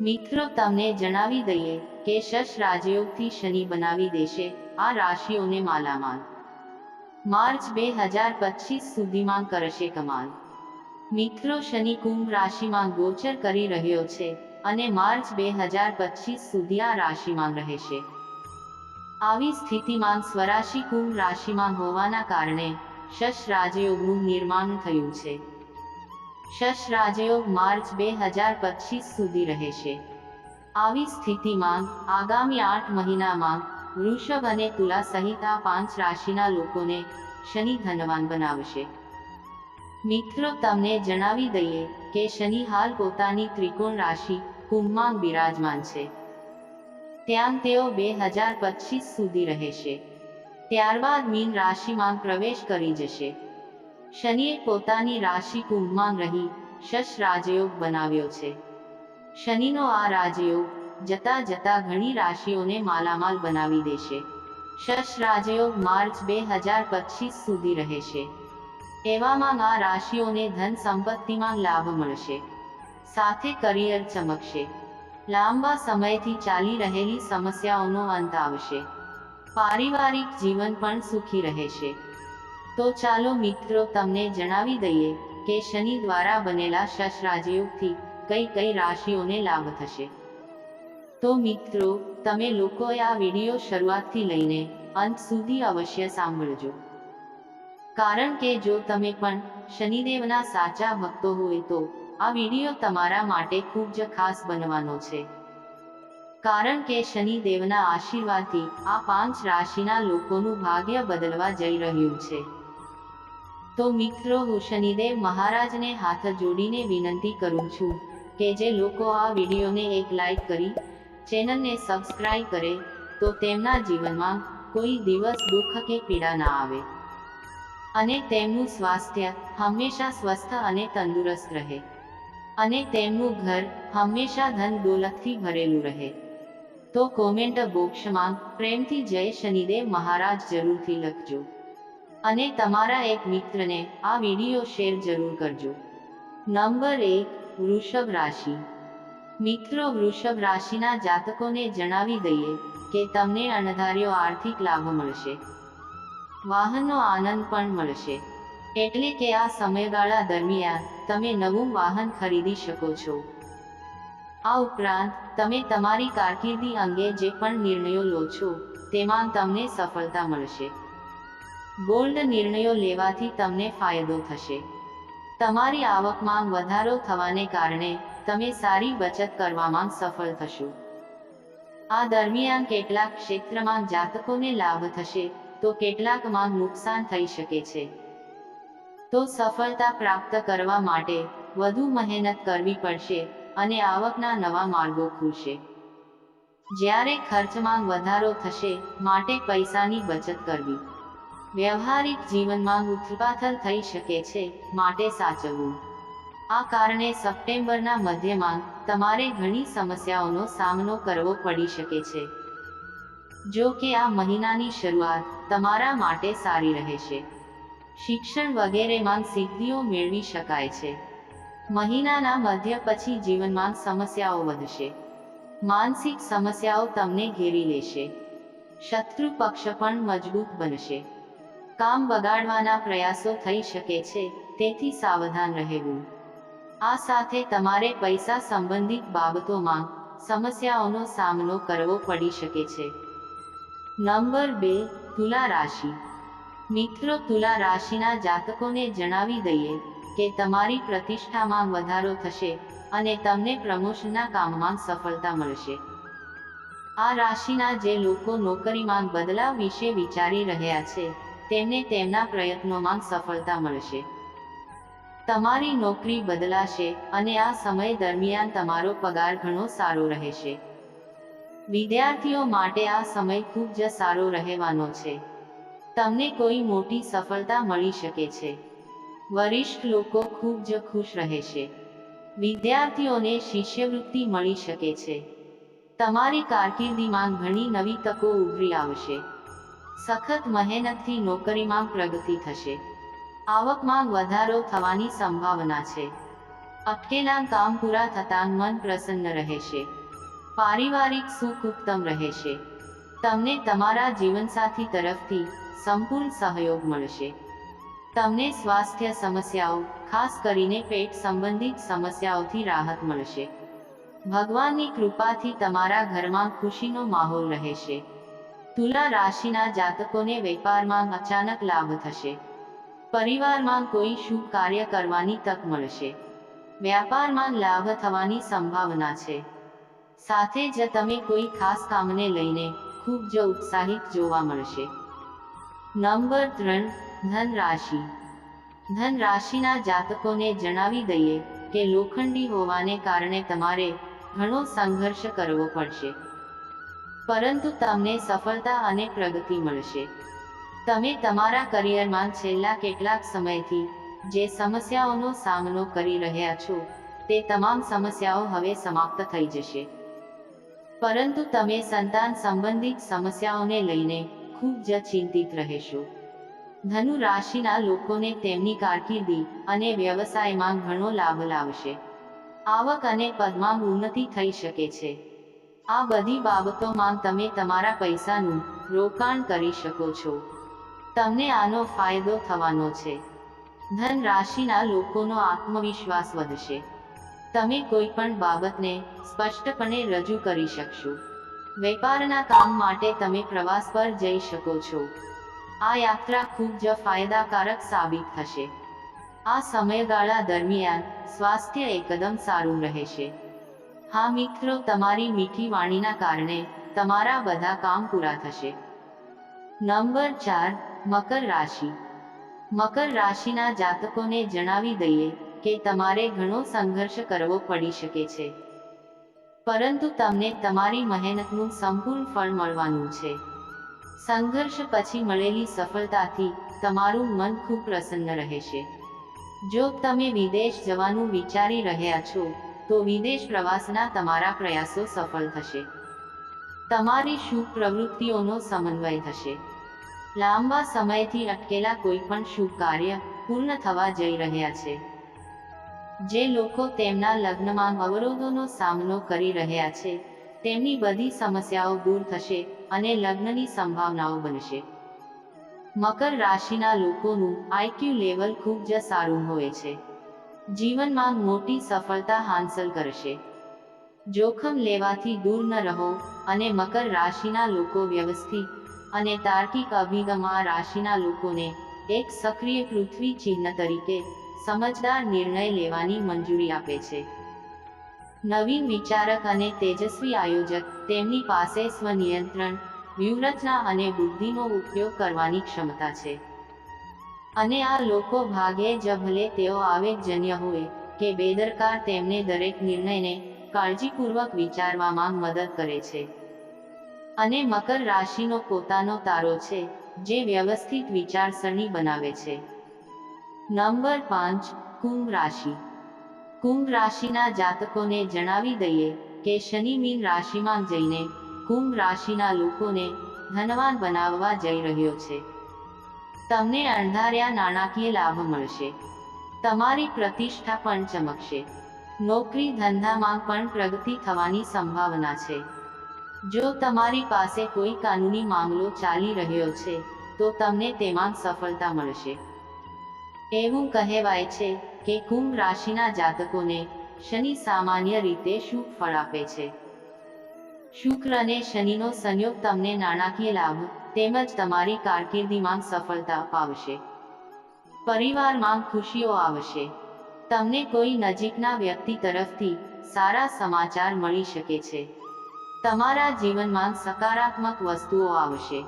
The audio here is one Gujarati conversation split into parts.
મિત્રો, તમને જણાવી દઈએ કે શશ રાજયોગથી શનિ બનાવી દેશે આ રાશિઓને માલામાલ. માર્ચ બે હજાર પચીસ સુધીમાં કરશે કમાલ. મિત્રો, શનિ કુંભ રાશિમાં ગોચર કરી રહ્યો છે અને માર્ચ બે હજાર પચીસ સુધી આ રાશિમાં રહેશે. આવી સ્થિતિમાં સ્વરાશિ કુંભ રાશિમાં હોવાના કારણે શશ રાજયોગનું નિર્માણ થયું છે. શશ રાજયોગ માર્ચ બે હજાર પચીસ સુધી રહેશે. આવી સ્થિતિમાં આગામી આઠ મહિનામાં વૃષભ અને તુલા સહિત આ પાંચ રાશિના લોકોને શનિ ધનવાન બનાવશે. મિત્રો, તમને જણાવી દઈએ કે શનિ હાલ પોતાની ત્રિકોણ રાશિ કુંભમાં બિરાજમાન છે. ત્યાં તેઓ બે હજાર પચીસ સુધી રહેશે. ત્યારબાદ મીન રાશિમાં પ્રવેશ કરી જશે. શનિએ પોતાની રાશિ કુંભમાં રહી શશ રાજયોગ બનાવ્યો છે. શનિનો આ રાજયોગ જતા જતા ઘણી રાશિઓને માલામાલ બનાવી દેશે. શશ રાજયોગ માર્ચ બે હજાર પચીસ સુધી રહેશે. એવામાં આ રાશિઓને ધન સંપત્તિમાં લાભ મળશે. સાથે કરિયર ચમકશે. લાંબા સમયથી ચાલી રહેલી સમસ્યાઓનો અંત આવશે. પારિવારિક જીવન પણ સુખી રહેશે. તો ચાલો મિત્રો તમને જણાવી દઈએ કે શનિ દ્વારા બનેલા શશ રાજયોગથી કઈ કઈ રાશિઓને લાભ થશે. તો મિત્રો, તમે લોકોએ આ વીડિયો શરૂઆતથી લઈને અંત સુધી અવશ્ય સાંભળજો. કારણ કે જો તમે પણ શનિદેવના સાચા ભક્તો હોય તો આ વીડિયો તમારા માટે ખૂબ જ ખાસ બનવાનો છે. કારણ કે શનિદેવના આશીર્વાદથી આ પાંચ રાશિના લોકોનું ભાગ્ય બદલવા જઈ રહ્યું છે. તો મિત્રો હું શનિદેવ મહારાજને હાથ જોડીને વિનંતી કરું છું કે જે લોકો આ વિડીયોને એક લાઈક કરી, ચેનલને સબસ્ક્રાઈબ કરે, તો તેમના જીવનમાં કોઈ દિવસ દુઃખ કે પીડા ના આવે. અને તેમનું સ્વાસ્થ્ય હંમેશા સ્વસ્થ અને તંદુરસ્ત રહે. અને તેમનું ઘર હંમેશા ધન દોલતથી ભરેલું રહે. તો કોમેન્ટ બોક્સમાં પ્રેમથી જય શનિદેવ મહારાજ જરૂરથી લખજો. અને તમારા એક મિત્રને આ વીડિયો શેર જરૂર કરજો. નંબર એક, વૃષભ રાશિ. મિત્રો, વૃષભ રાશિના જાતકોને જણાવી દઈએ કે તમને અણધાર્યો આર્થિક લાભ મળશે. વાહનનો આનંદ પણ મળશે. એટલે કે આ સમયગાળા દરમિયાન તમે નવું વાહન ખરીદી શકો છો. આ ઉપરાંત, તમે તમારી કારકિર્દી અંગે જે પણ નિર્ણયો લો છો, તેમાં તમને સફળતા મળશે. બોલ્ડ નિર્ણયો લેવાથી તમને ફાયદો થશે. તમારી આવકમાં વધારો થવાને કારણે તમે સારી બચત કરવામાં સફળ થશો. આ દરમિયાન કેટલાક ક્ષેત્રમાં જાતકોને લાભ થશે, તો કેટલાકમાં નુકસાન થઈ શકે છે. તો સફળતા પ્રાપ્ત કરવા માટે વધુ મહેનત કરવી પડશે અને આવકના નવા માર્ગો ખુલશે. જ્યારે ખર્ચમાં વધારો થશે, માટે પૈસાની બચત કરવી. વ્યવહારિક જીવનમાં ઉથલપાથલ થઈ શકે છે, માટે સાચવવું. આ કારણે સપ્ટેમ્બરના મધ્યમાં તમારે ઘણી સમસ્યાઓનો સામનો કરવો પડી શકે છે. જો કે આ મહિનાની શરૂઆત તમારા માટે સારી રહેશે. શિક્ષણ વગેરેમાં સિદ્ધિઓ મેળવી શકાય છે. મહિનાના મધ્ય પછી જીવનમાં સમસ્યાઓ વધશે. માનસિક સમસ્યાઓ તમને ઘેરી લેશે. શત્રુ પક્ષ પણ મજબૂત બનશે. કામ બગાડવાના પ્રયાસો થઈ શકે છે, તેથી સાવધાન રહેવું. આ સાથે તમારે પૈસા સંબંધિત બાબતોમાં સમસ્યાઓનો સામનો કરવો પડી શકે છે. નંબર બે, તુલા રાશિ. મિત્રો, તુલા રાશિના જાતકોને જણાવી દઈએ કે તમારી પ્રતિષ્ઠામાં વધારો થશે અને તમને પ્રમોશનના કામમાં સફળતા મળશે. આ રાશિના જે લોકો નોકરીમાં બદલાવ વિશે વિચારી રહ્યા છે તેમને તેમના પ્રયત્નોમાં સફળતા મળશે. તમારી નોકરી બદલાશે અને આ સમય દરમિયાન તમારો પગાર ઘણો સારો રહેશે. વિદ્યાર્થીઓ માટે આ સમય ખૂબ જ સારો રહેવાનો છે. તમને કોઈ મોટી સફળતા મળી શકે છે. વરિષ્ઠ લોકો ખૂબ જ ખુશ રહેશે વિદ્યાર્થીઓને શિષ્યવૃત્તિ મળી શકે છે. તમારી કારકિર્દીમાં ઘણી નવી તકો ઉભરી આવશે. સખત મહેનતથી નોકરીમાં પ્રગતિ થશે. આવકમાં વધારો થવાની સંભાવના છે. અટકેલા કામ પૂરા થતાં મન પ્રસન્ન રહેશે. પારિવારિક સુખ ઉત્તમ રહેશે. તમને તમારા જીવનસાથી તરફથી સંપૂર્ણ સહયોગ મળશે. તમને સ્વાસ્થ્ય સમસ્યાઓ, ખાસ કરીને પેટ સંબંધિત સમસ્યાઓથી રાહત મળશે. ભગવાનની કૃપાથી તમારા ઘરમાં ખુશીનો માહોલ રહેશે. તુલા રાશિના જાતકોને વેપારમાં અચાનક લાભ થશે. પરિવારમાં કોઈ શુભ કાર્ય કરવાની તક મળશે. વ્યાપારમાં લાભ થવાની સંભાવના છે. સાથે જ તમે કોઈ ખાસ કામને લઈને ખૂબ જ ઉત્સાહિત જોવા મળશે. નંબર ત્રણ, ધન રાશિ. ધન રાશિના જાતકોને જણાવી દઈએ કે લોખંડી હોવાને કારણે તમારે ઘણો સંઘર્ષ કરવો પડશે. પરંતુ તમને સફળતા અને પ્રગતિ મળશે. તમે તમારા કરિયરમાં છેલ્લા કેટલાક સમયથી જે સમસ્યાઓનો સામનો કરી રહ્યા છો, તે તમામ સમસ્યાઓ હવે સમાપ્ત થઈ જશે. પરંતુ તમે સંતાન સંબંધિત સમસ્યાઓને લઈને ખૂબ જ ચિંતિત રહેશો. ધનુ રાશિના લોકોને તેમની કારકિર્દી અને વ્યવસાયમાં ઘણો લાભ લાવશે. આવક અને પદમાં ઉન્નતિ થઈ શકે છે. આ બધી બાબતોમાં તમે તમારા પૈસાનું રોકાણ કરી શકો છો. તમને આનો ફાયદો થવાનો છે. ધન રાશિના લોકોનો આત્મવિશ્વાસ વધશે. તમે કોઈ પણ બાબતને સ્પષ્ટપણે રજૂ કરી શકશો. વેપારના કામ માટે તમે પ્રવાસ પર જઈ શકો છો. આ યાત્રા ખૂબ જ ફાયદાકારક સાબિત થશે. આ સમયગાળા દરમિયાન સ્વાસ્થ્ય એકદમ સારું રહેશે. હા મિત્રો, તમારી મીઠી વાણીના કારણે તમારા બધા કામ પૂરા થશે. નંબર ચાર, મકર રાશિ. મકર રાશિના જાતકોને જણાવી દઈએ કે તમારે ઘણો સંઘર્ષ કરવો પડી શકે છે. પરંતુ તમને તમારી મહેનતનું સંપૂર્ણ ફળ મળવાનું છે. સંઘર્ષ પછી મળેલી સફળતાથી તમારું મન ખૂબ પ્રસન્ન રહેશે. જો તમે વિદેશ જવાનું વિચારી રહ્યા છો તો વિદેશ પ્રવાસના તમારા પ્રયાસો સફળ થશે. તમારી શુભ પ્રવૃત્તિઓનો સમન્વય થશે. લાંબા સમયથી અટકેલા કોઈ પણ શુભ કાર્ય પૂર્ણ થવા જઈ રહ્યા છે. જે લોકો તેમના લગ્નમાં અવરોધોનો સામનો કરી રહ્યા છે, તેમની બધી સમસ્યાઓ દૂર થશે અને લગ્નની સંભાવનાઓ બનશે. મકર રાશિના લોકોનું આઈક્યુ લેવલ ખૂબ જ સારું હોય છે. જીવનમાં મોટી સફળતા હાંસલ કરશે. જોખમ લેવાથી દૂર ન રહો અને મકર રાશિના લોકો વ્યવસ્થિત અને તાર્કિક અભિગમા રાશિના લોકોને એક સક્રિય પૃથ્વી ચિહ્ન તરીકે સમજદાર નિર્ણય લેવાની મંજૂરી આપે છે. નવીન વિચારક અને તેજસ્વી આયોજક તેમની પાસે સ્વનિયંત્રણ, વ્યૂહરચના અને બુદ્ધિનો ઉપયોગ કરવાની ક્ષમતા છે. અને આ લોકો ભાગે જ ભલે તેઓ આવેગજન્ય હોય, કે બેદરકાર તેમને દરેક નિર્ણયને કાળજીપૂર્વક વિચારવામાં મદદ કરે છે. અને મકર રાશિનો પોતાનો તારો છે, જે વ્યવસ્થિત વિચારસરણી બનાવે છે. નંબર પાંચ, કુંભ રાશિ. કુંભ રાશિના જાતકોને જણાવી દઈએ કે શનિ મીન રાશિમાં જઈને કુંભ રાશિના લોકોને ધનવાન બનાવવા જઈ રહ્યો છે. તમને અણધાર્યા નાણાકીય લાભ મળશે. તમારી પ્રતિષ્ઠા પણ ચમકશે. નોકરી ધંધામાં પણ પ્રગતિ થવાની સંભાવના છે. જો તમારી પાસે કોઈ કાનૂની મામલો ચાલી રહ્યો છે, તો તમને તેમાં સફળતા મળશે. એવું કહેવાય છે કે કુંભ રાશિના જાતકોને શનિ સામાન્ય રીતે શુભ ફળ આપે છે. શુક્ર અને શનિનો સંયોગ તમને નાણાકીય લાભ તેમજ તમારી કારકિર્દીમાં સફળતા અપાવશે. પરિવારમાં ખુશીઓ આવશે. તમને કોઈ નજીકના વ્યક્તિ તરફથી સારા સમાચાર મળી શકે છે. તમારા જીવનમાં સકારાત્મક વસ્તુઓ આવશે.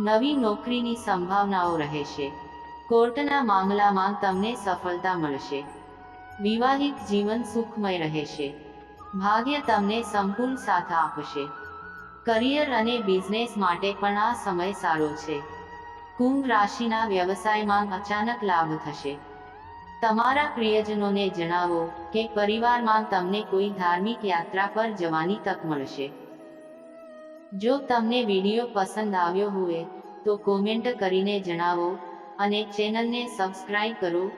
નવી નોકરીની સંભાવનાઓ રહેશે. કોર્ટના મામલામાં તમને સફળતા મળશે. વિવાહિત જીવન સુખમય રહેશે. ભાગ્ય તમને સંપૂર્ણ સાથ આપશે. કરિયર અને બિઝનેસ માટે પણ આ સમય સારો છે. કુંભ રાશિના વ્યવસાયમાં અચાનક લાભ થશે. તમારા પ્રિયજનોને જણાવો કે પરિવારમાં તમને કોઈ ધાર્મિક યાત્રા પર જવાની તક મળશે. જો તમને વીડિયો પસંદ આવ્યો હોય, તો કોમેન્ટ કરીને જણાવો અને ચેનલને સબસ્ક્રાઇબ કરો.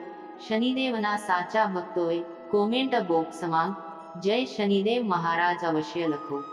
શનિદેવના સાચા ભક્તોએ કોમેન્ટ બોક્સમાં જય શનિદેવ મહારાજ અવશ્ય લખો.